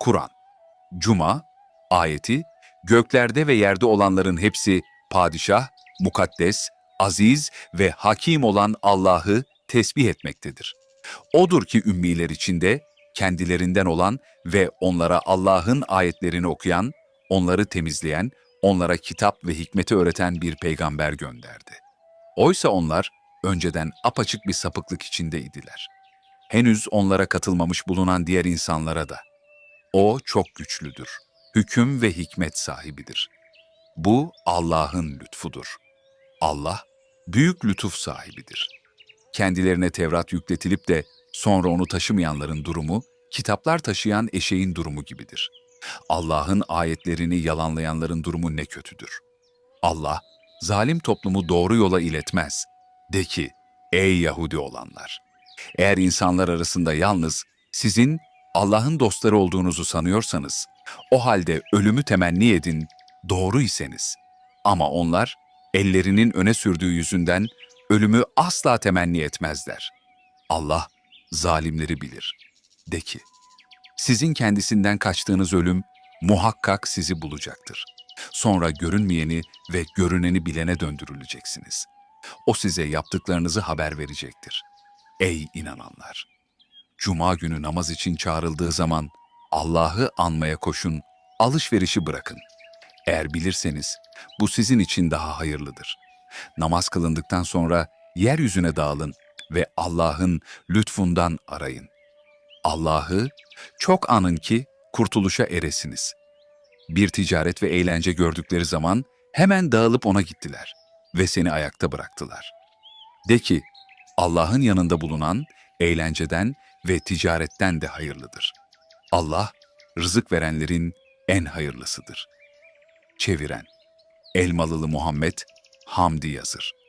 Kur'an. Cuma, ayeti, göklerde ve yerde olanların hepsi padişah, mukaddes, aziz ve hakim olan Allah'ı tesbih etmektedir. Odur ki ümmiler içinde kendilerinden olan ve onlara Allah'ın ayetlerini okuyan, onları temizleyen, onlara kitap ve hikmeti öğreten bir peygamber gönderdi. Oysa onlar önceden apaçık bir sapıklık içindeydiler. Henüz onlara katılmamış bulunan diğer insanlara da. O çok güçlüdür. Hüküm ve hikmet sahibidir. Bu Allah'ın lütfudur. Allah büyük lütuf sahibidir. Kendilerine Tevrat yükletilip de sonra onu taşımayanların durumu, kitaplar taşıyan eşeğin durumu gibidir. Allah'ın ayetlerini yalanlayanların durumu ne kötüdür. Allah, zalim toplumu doğru yola iletmez. De ki, ey Yahudi olanlar! Eğer insanlar arasında yalnız sizin Allah'ın dostları olduğunuzu sanıyorsanız, o halde ölümü temenni edin, doğru iseniz. Ama onlar, ellerinin öne sürdüğü yüzünden ölümü asla temenni etmezler. Allah, zalimleri bilir. De ki, sizin kendisinden kaçtığınız ölüm muhakkak sizi bulacaktır. Sonra görünmeyeni ve görüneni bilene döndürüleceksiniz. O size yaptıklarınızı haber verecektir. Ey inananlar! Cuma günü namaz için çağrıldığı zaman Allah'ı anmaya koşun, alışverişi bırakın. Eğer bilirseniz bu sizin için daha hayırlıdır. Namaz kılındıktan sonra yeryüzüne dağılın ve Allah'ın lütfundan arayın. Allah'ı çok anın ki kurtuluşa eresiniz. Bir ticaret ve eğlence gördükleri zaman hemen dağılıp ona gittiler ve seni ayakta bıraktılar. De ki, Allah'ın yanında bulunan eğlenceden ve ticaretten de hayırlıdır. Allah, rızık verenlerin en hayırlısıdır. Çeviren Elmalılı Muhammed Hamdi Yazır